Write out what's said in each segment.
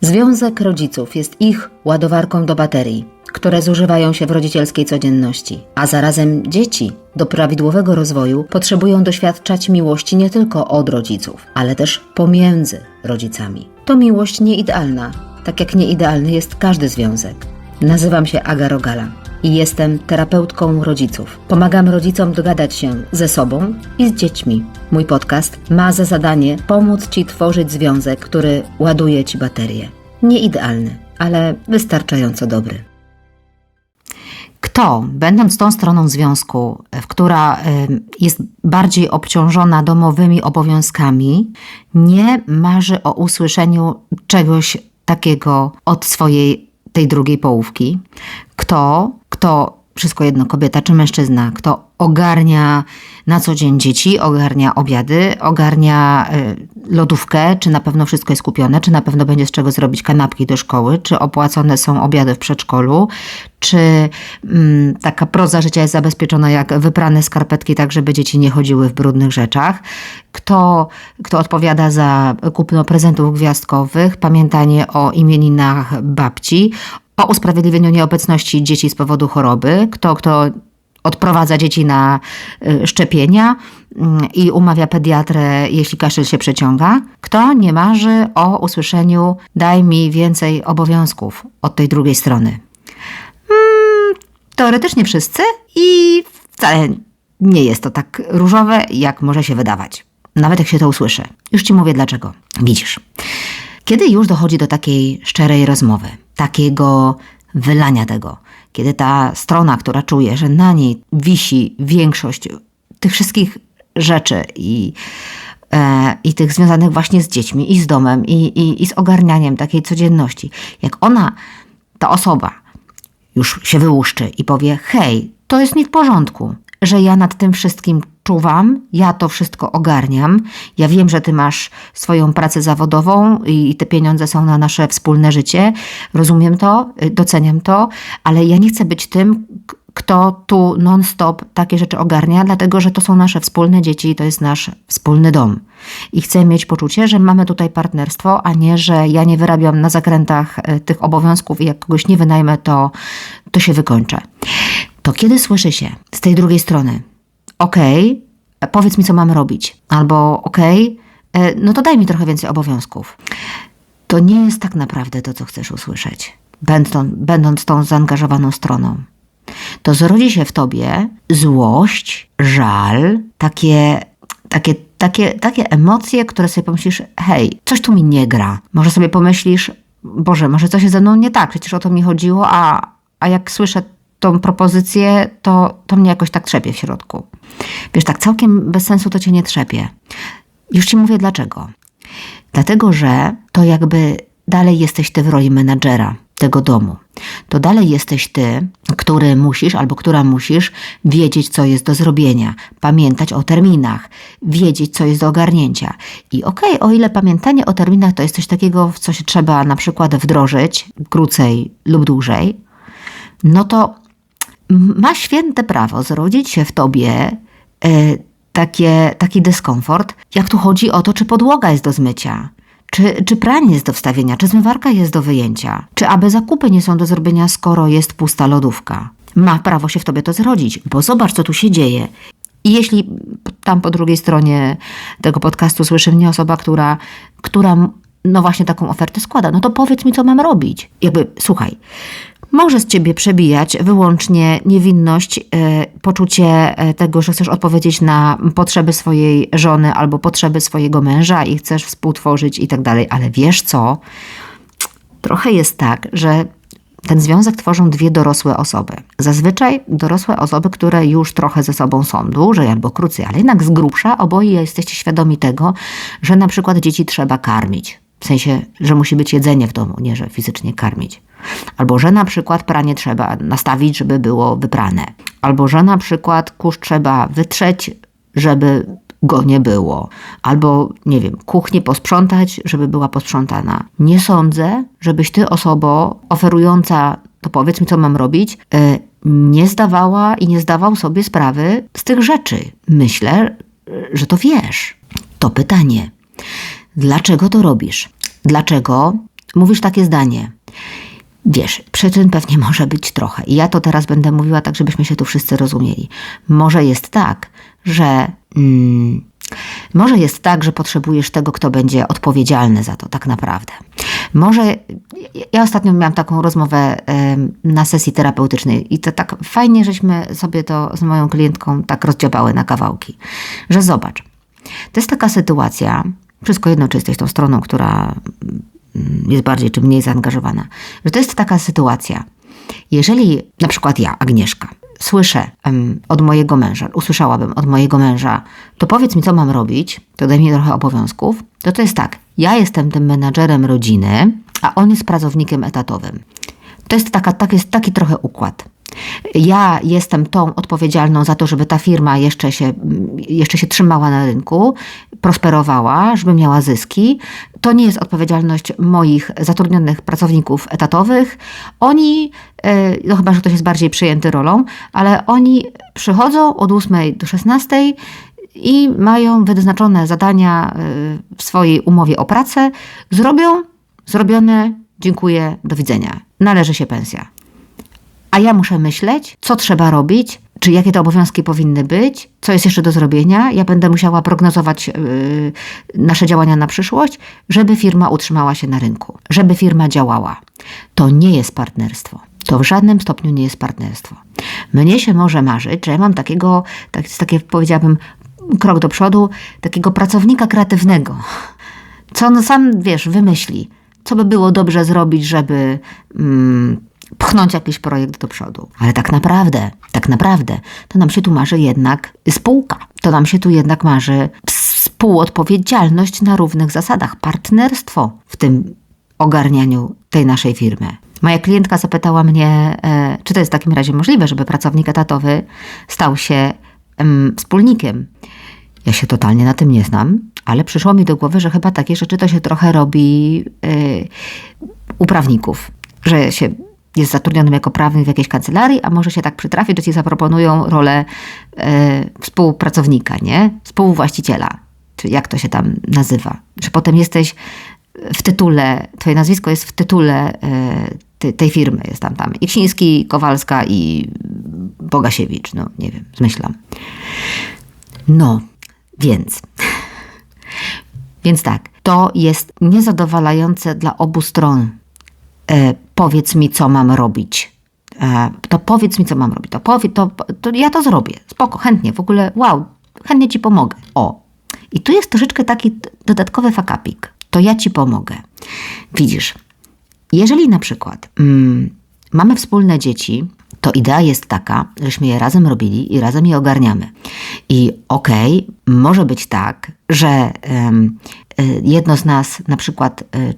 Związek rodziców jest ich ładowarką do baterii, które zużywają się w rodzicielskiej codzienności, a zarazem dzieci do prawidłowego rozwoju potrzebują doświadczać miłości nie tylko od rodziców, ale też pomiędzy rodzicami. To miłość nieidealna, tak jak nieidealny jest każdy związek. Nazywam się Aga Rogala i jestem terapeutką rodziców. Pomagam rodzicom dogadać się ze sobą i z dziećmi. Mój podcast ma za zadanie pomóc Ci tworzyć związek, który ładuje Ci baterię. Nie idealny, ale wystarczająco dobry. Kto, będąc tą stroną związku, która jest bardziej obciążona domowymi obowiązkami, nie marzy o usłyszeniu czegoś takiego od swojej tej drugiej połówki? Kto, kto wszystko jedno, kobieta czy mężczyzna, kto ogarnia na co dzień dzieci, ogarnia obiady, ogarnia y, lodówkę, czy na pewno wszystko jest kupione, czy na pewno będzie z czego zrobić kanapki do szkoły, czy opłacone są obiady w przedszkolu, czy mm, taka proza życia jest zabezpieczona jak wyprane skarpetki, tak żeby dzieci nie chodziły w brudnych rzeczach. Kto, kto odpowiada za kupno prezentów gwiazdkowych, pamiętanie o imieninach babci, o usprawiedliwieniu nieobecności dzieci z powodu choroby, kto, kto odprowadza dzieci na y, szczepienia mm, i umawia pediatrę, jeśli kaszel się przeciąga. Kto nie marzy o usłyszeniu daj mi więcej obowiązków od tej drugiej strony? Hmm, teoretycznie wszyscy i wcale nie jest to tak różowe, jak może się wydawać. Nawet jak się to usłyszy. Już ci mówię dlaczego. Widzisz. Kiedy już dochodzi do takiej szczerej rozmowy, takiego wylania tego, kiedy ta strona, która czuje, że na niej wisi większość tych wszystkich rzeczy i, e, i tych związanych właśnie z dziećmi, i z domem, i, i, i z ogarnianiem takiej codzienności, jak ona, ta osoba, już się wyłuszczy i powie: Hej, to jest nie w porządku, że ja nad tym wszystkim czuwam, ja to wszystko ogarniam. Ja wiem, że ty masz swoją pracę zawodową i te pieniądze są na nasze wspólne życie. Rozumiem to, y, doceniam to, ale ja nie chcę być tym, kto tu non-stop takie rzeczy ogarnia, dlatego że to są nasze wspólne dzieci to jest nasz wspólny dom. I chcę mieć poczucie, że mamy tutaj partnerstwo, a nie, że ja nie wyrabiam na zakrętach y, tych obowiązków i jak kogoś nie wynajmę, to, to się wykończę. To kiedy słyszy się z tej drugiej strony, okej, okay, powiedz mi, co mam robić, albo okej, okay, no to daj mi trochę więcej obowiązków. To nie jest tak naprawdę to, co chcesz usłyszeć, będąc, będąc tą zaangażowaną stroną. To zrodzi się w tobie złość, żal, takie, takie, takie, takie emocje, które sobie pomyślisz, hej, coś tu mi nie gra. Może sobie pomyślisz, Boże, może coś jest ze mną nie tak, przecież o to mi chodziło, a, a jak słyszę tą propozycję, to, to mnie jakoś tak trzepie w środku. Wiesz, tak całkiem bez sensu to cię nie trzepie. Już ci mówię dlaczego. Dlatego, że to jakby dalej jesteś ty w roli menadżera tego domu. To dalej jesteś ty, który musisz albo która musisz wiedzieć, co jest do zrobienia, pamiętać o terminach, wiedzieć, co jest do ogarnięcia. I okej, okay, o ile pamiętanie o terminach to jest coś takiego, w co się trzeba na przykład wdrożyć krócej lub dłużej, no to ma święte prawo zrodzić się w tobie e, takie, taki dyskomfort, jak tu chodzi o to, czy podłoga jest do zmycia, czy, czy pranie jest do wstawienia, czy zmywarka jest do wyjęcia, czy aby zakupy nie są do zrobienia, skoro jest pusta lodówka. Ma prawo się w tobie to zrodzić, bo zobacz, co tu się dzieje. I jeśli tam po drugiej stronie tego podcastu słyszy mnie osoba, która, która no właśnie taką ofertę składa, no to powiedz mi, co mam robić. Jakby, słuchaj, może z ciebie przebijać wyłącznie niewinność, e, poczucie e, tego, że chcesz odpowiedzieć na potrzeby swojej żony albo potrzeby swojego męża i chcesz współtworzyć i tak dalej, ale wiesz co? Trochę jest tak, że ten związek tworzą dwie dorosłe osoby. Zazwyczaj dorosłe osoby, które już trochę ze sobą są, dłużej albo krócej, ale jednak z grubsza oboje jesteście świadomi tego, że na przykład dzieci trzeba karmić. W sensie, że musi być jedzenie w domu, nie że fizycznie karmić. Albo że na przykład pranie trzeba nastawić, żeby było wyprane. Albo że na przykład kurz trzeba wytrzeć, żeby go nie było. Albo, nie wiem, kuchnię posprzątać, żeby była posprzątana. Nie sądzę, żebyś ty, osobo oferująca, to powiedz mi, co mam robić, e, nie zdawała i nie zdawał sobie sprawy z tych rzeczy. Myślę, że to wiesz. To pytanie. Dlaczego to robisz? Dlaczego mówisz takie zdanie. Wiesz, przyczyn pewnie może być trochę. I ja to teraz będę mówiła tak, żebyśmy się tu wszyscy rozumieli. Może jest tak, że. Mm, może jest tak, że potrzebujesz tego, kto będzie odpowiedzialny za to, tak naprawdę. Może. Ja ostatnio miałam taką rozmowę na sesji terapeutycznej i to tak fajnie, żeśmy sobie to z moją klientką tak rozdziabały na kawałki. Że zobacz, to jest taka sytuacja, wszystko jedno, czy jesteś tą stroną, która jest bardziej czy mniej zaangażowana, że to jest taka sytuacja. Jeżeli na przykład ja, Agnieszka, słyszę um, od mojego męża, usłyszałabym od mojego męża, to powiedz mi, co mam robić, to daj mi trochę obowiązków, to to jest tak, ja jestem tym menadżerem rodziny, a on jest pracownikiem etatowym. To jest, taka, tak, jest taki trochę układ. Ja jestem tą odpowiedzialną za to, żeby ta firma jeszcze się, jeszcze się trzymała na rynku, prosperowała, żeby miała zyski. To nie jest odpowiedzialność moich zatrudnionych pracowników etatowych. Oni, e, no chyba, że ktoś jest bardziej przyjęty rolą, ale oni przychodzą od 8 do 16 i mają wyznaczone zadania e, w swojej umowie o pracę. Zrobią, zrobione, dziękuję, do widzenia. Należy się pensja a ja muszę myśleć, co trzeba robić, czy jakie te obowiązki powinny być, co jest jeszcze do zrobienia. Ja będę musiała prognozować yy, nasze działania na przyszłość, żeby firma utrzymała się na rynku, żeby firma działała. To nie jest partnerstwo. To w żadnym stopniu nie jest partnerstwo. Mnie się może marzyć, że ja mam takiego, tak, takie powiedziałabym, krok do przodu, takiego pracownika kreatywnego, co on sam, wiesz, wymyśli, co by było dobrze zrobić, żeby mm, pchnąć jakiś projekt do przodu. Ale tak naprawdę, tak naprawdę, to nam się tu marzy jednak spółka. To nam się tu jednak marzy współodpowiedzialność na równych zasadach, partnerstwo w tym ogarnianiu tej naszej firmy. Moja klientka zapytała mnie, e, czy to jest w takim razie możliwe, żeby pracownik etatowy stał się wspólnikiem. Ja się totalnie na tym nie znam, ale przyszło mi do głowy, że chyba takie rzeczy to się trochę robi y, u prawników, że się jest zatrudnionym jako prawnik w jakiejś kancelarii, a może się tak przytrafi, że ci zaproponują rolę e, współpracownika, nie? Współwłaściciela, czy jak to się tam nazywa. Że potem jesteś w tytule, twoje nazwisko jest w tytule e, tej firmy. Jest tam tam Iksiński, Kowalska i Bogasiewicz. No, nie wiem, zmyślam. No, więc... Więc tak, to jest niezadowalające dla obu stron E, powiedz mi, co mam robić. E, to powiedz mi, co mam robić. To, powie, to, to ja to zrobię. Spoko, chętnie. W ogóle, wow, chętnie ci pomogę. O. I tu jest troszeczkę taki dodatkowy fakapik. To ja ci pomogę. Widzisz, jeżeli na przykład mm, mamy wspólne dzieci, to idea jest taka, żeśmy je razem robili i razem je ogarniamy. I okej, okay, może być tak, że um, jedno z nas na przykład y,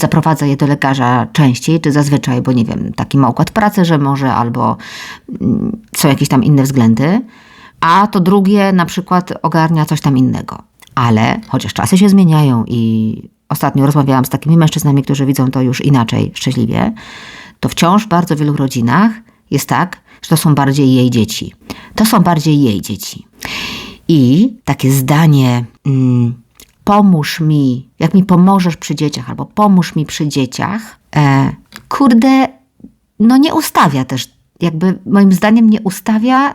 zaprowadza je do lekarza częściej, czy zazwyczaj, bo nie wiem, taki ma układ pracy, że może, albo mm, są jakieś tam inne względy, a to drugie na przykład ogarnia coś tam innego. Ale chociaż czasy się zmieniają i ostatnio rozmawiałam z takimi mężczyznami, którzy widzą to już inaczej, szczęśliwie, to wciąż w bardzo wielu rodzinach jest tak, że to są bardziej jej dzieci. To są bardziej jej dzieci. I takie zdanie, mm, pomóż mi, jak mi pomożesz przy dzieciach, albo pomóż mi przy dzieciach, e, kurde, no nie ustawia też, jakby moim zdaniem nie ustawia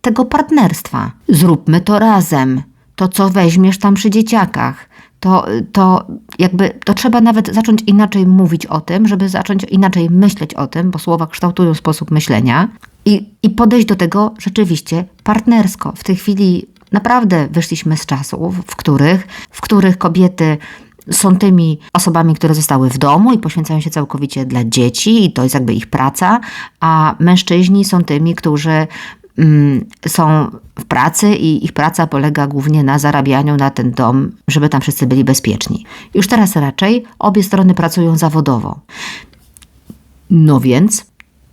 tego partnerstwa. Zróbmy to razem. To, co weźmiesz tam przy dzieciakach, to, to jakby to trzeba nawet zacząć inaczej mówić o tym, żeby zacząć inaczej myśleć o tym, bo słowa kształtują sposób myślenia i, i podejść do tego rzeczywiście partnersko. W tej chwili naprawdę wyszliśmy z czasów, w których, w których kobiety są tymi osobami, które zostały w domu i poświęcają się całkowicie dla dzieci, i to jest jakby ich praca, a mężczyźni są tymi, którzy mm, są w pracy i ich praca polega głównie na zarabianiu na ten dom, żeby tam wszyscy byli bezpieczni. Już teraz raczej obie strony pracują zawodowo. No więc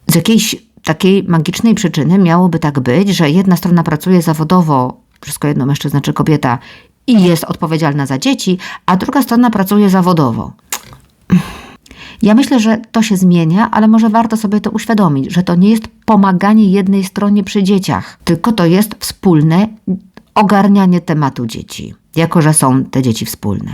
z jakiejś takiej magicznej przyczyny miałoby tak być, że jedna strona pracuje zawodowo, wszystko jedno mężczyzna czy kobieta, i jest odpowiedzialna za dzieci, a druga strona pracuje zawodowo. Ja myślę, że to się zmienia, ale może warto sobie to uświadomić, że to nie jest pomaganie jednej stronie przy dzieciach, tylko to jest wspólne ogarnianie tematu dzieci, jako że są te dzieci wspólne.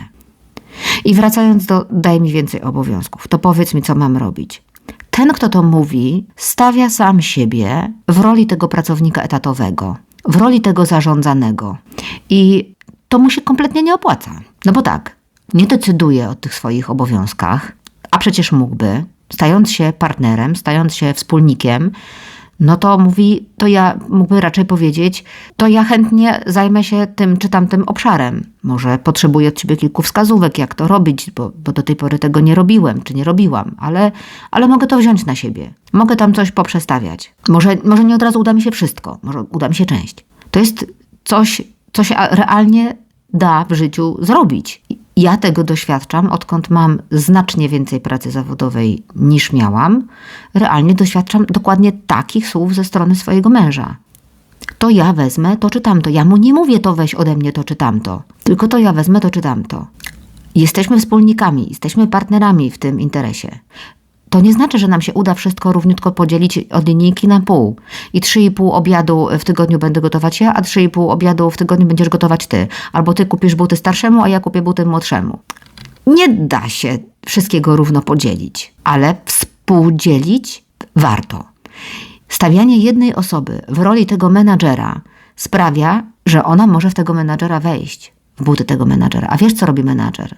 I wracając do daj mi więcej obowiązków, to powiedz mi, co mam robić. Ten, kto to mówi, stawia sam siebie w roli tego pracownika etatowego, w roli tego zarządzanego. I to mu się kompletnie nie opłaca. No bo tak, nie decyduje o tych swoich obowiązkach, a przecież mógłby, stając się partnerem, stając się wspólnikiem, no to mówi, to ja mógłby raczej powiedzieć, to ja chętnie zajmę się tym czy tamtym obszarem. Może potrzebuję od ciebie kilku wskazówek, jak to robić, bo, bo do tej pory tego nie robiłem, czy nie robiłam, ale, ale mogę to wziąć na siebie. Mogę tam coś poprzestawiać. Może, może nie od razu uda mi się wszystko, może uda mi się część. To jest coś, co się realnie da w życiu zrobić. Ja tego doświadczam, odkąd mam znacznie więcej pracy zawodowej niż miałam. Realnie doświadczam dokładnie takich słów ze strony swojego męża. To ja wezmę to czy tamto. Ja mu nie mówię to weź ode mnie to czy tamto. Tylko to ja wezmę to czy tamto. Jesteśmy wspólnikami, jesteśmy partnerami w tym interesie. To nie znaczy, że nam się uda wszystko równiutko podzielić od linijki na pół. I 3,5 obiadu w tygodniu będę gotować ja, a 3,5 obiadu w tygodniu będziesz gotować ty. Albo ty kupisz buty starszemu, a ja kupię buty młodszemu. Nie da się wszystkiego równo podzielić, ale współdzielić warto. Stawianie jednej osoby w roli tego menadżera sprawia, że ona może w tego menadżera wejść, w buty tego menadżera. A wiesz, co robi menadżer?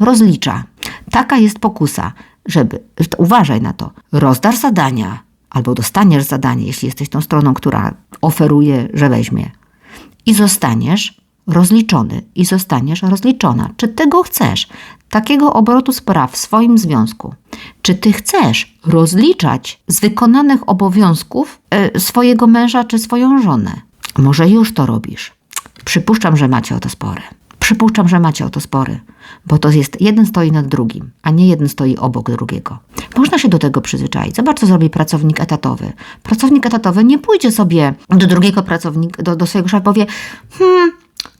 Rozlicza. Taka jest pokusa żeby, uważaj na to, rozdasz zadania albo dostaniesz zadanie, jeśli jesteś tą stroną, która oferuje, że weźmie i zostaniesz rozliczony i zostaniesz rozliczona. Czy tego chcesz? Takiego obrotu spraw w swoim związku. Czy ty chcesz rozliczać z wykonanych obowiązków e, swojego męża czy swoją żonę? Może już to robisz. Przypuszczam, że macie o to spory. Przypuszczam, że macie o to spory, bo to jest jeden stoi nad drugim, a nie jeden stoi obok drugiego. Można się do tego przyzwyczaić. Zobacz, co zrobi pracownik etatowy. Pracownik etatowy nie pójdzie sobie do drugiego pracownika, do, do swojego szefa, powie: Hmm,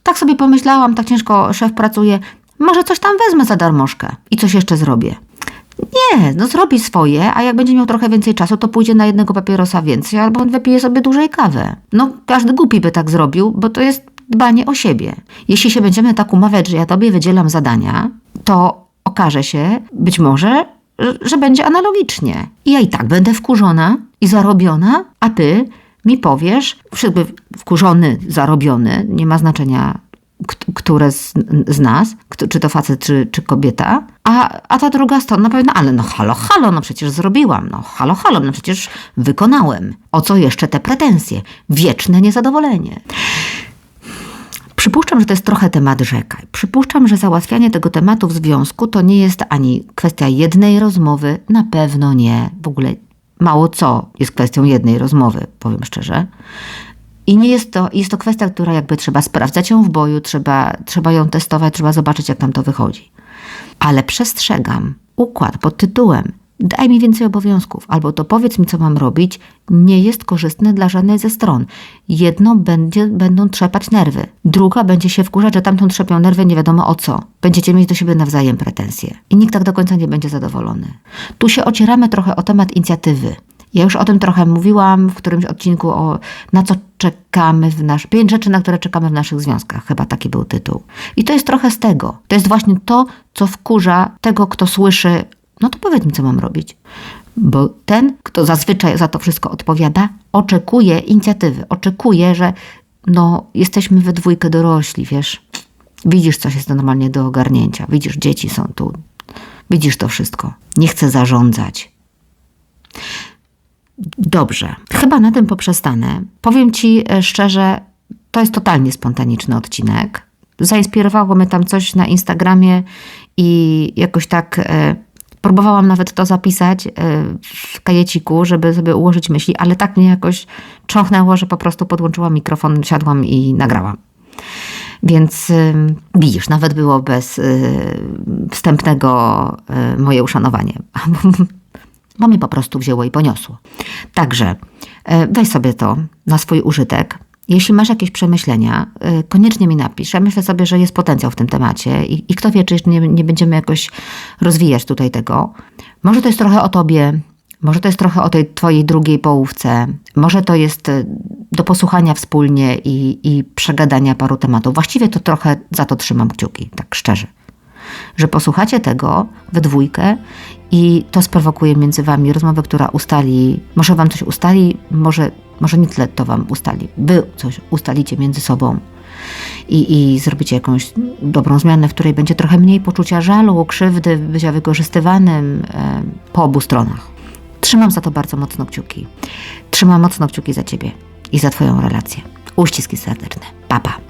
tak sobie pomyślałam, tak ciężko szef pracuje, może coś tam wezmę za darmożkę i coś jeszcze zrobię. Nie, no zrobi swoje, a jak będzie miał trochę więcej czasu, to pójdzie na jednego papierosa więcej, albo on wypije sobie dłużej kawę. No, każdy głupi by tak zrobił, bo to jest dbanie o siebie. Jeśli się będziemy tak umawiać, że ja tobie wydzielam zadania, to okaże się być może, że będzie analogicznie. I ja i tak będę wkurzona i zarobiona, a ty mi powiesz, wkurzony, zarobiony, nie ma znaczenia, które z, z nas, czy to facet, czy, czy kobieta, a, a ta druga strona powie, no ale no halo, halo, no przecież zrobiłam, no halo, halo, no przecież wykonałem. O co jeszcze te pretensje? Wieczne niezadowolenie. Przypuszczam, że to jest trochę temat rzeka. Przypuszczam, że załatwianie tego tematu w związku to nie jest ani kwestia jednej rozmowy, na pewno nie. W ogóle mało co jest kwestią jednej rozmowy, powiem szczerze. I nie jest to, jest to kwestia, która jakby trzeba sprawdzać ją w boju, trzeba, trzeba ją testować, trzeba zobaczyć, jak tam to wychodzi. Ale przestrzegam, układ pod tytułem daj mi więcej obowiązków, albo to powiedz mi, co mam robić, nie jest korzystne dla żadnej ze stron. Jedno będzie, będą trzepać nerwy, druga będzie się wkurzać, że tamtą trzepią nerwy nie wiadomo o co. Będziecie mieć do siebie nawzajem pretensje. I nikt tak do końca nie będzie zadowolony. Tu się ocieramy trochę o temat inicjatywy. Ja już o tym trochę mówiłam w którymś odcinku o na co czekamy w nasz pięć rzeczy, na które czekamy w naszych związkach. Chyba taki był tytuł. I to jest trochę z tego. To jest właśnie to, co wkurza tego, kto słyszy no to powiedz mi, co mam robić. Bo ten, kto zazwyczaj za to wszystko odpowiada, oczekuje inicjatywy, oczekuje, że no, jesteśmy we dwójkę dorośli, wiesz. Widzisz, coś jest normalnie do ogarnięcia. Widzisz, dzieci są tu. Widzisz to wszystko. Nie chcę zarządzać. Dobrze, chyba na tym poprzestanę. Powiem Ci e, szczerze, to jest totalnie spontaniczny odcinek. Zainspirowało mnie tam coś na Instagramie i jakoś tak e, Próbowałam nawet to zapisać e, w kajeciku, żeby sobie ułożyć myśli, ale tak mnie jakoś cząchnęło, że po prostu podłączyłam mikrofon, siadłam i nagrałam. Więc widzisz, nawet było bez y, wstępnego y, moje uszanowanie. Bo mnie po prostu wzięło i poniosło. Także weź sobie to na swój użytek. Jeśli masz jakieś przemyślenia, y, koniecznie mi napisz. Ja myślę sobie, że jest potencjał w tym temacie i, i kto wie, czy nie, nie będziemy jakoś rozwijać tutaj tego. Może to jest trochę o tobie, może to jest trochę o tej twojej drugiej połówce, może to jest y, do posłuchania wspólnie i, i przegadania paru tematów. Właściwie to trochę za to trzymam kciuki, tak szczerze. Że posłuchacie tego we dwójkę i to sprowokuje między wami rozmowę, która ustali, może wam coś ustali, może, może nie tyle to wam ustali, wy coś ustalicie między sobą i, i zrobicie jakąś dobrą zmianę, w której będzie trochę mniej poczucia żalu, krzywdy, bycia wykorzystywanym e, po obu stronach. Trzymam za to bardzo mocno kciuki. Trzymam mocno kciuki za ciebie i za twoją relację. Uściski serdeczne. Papa.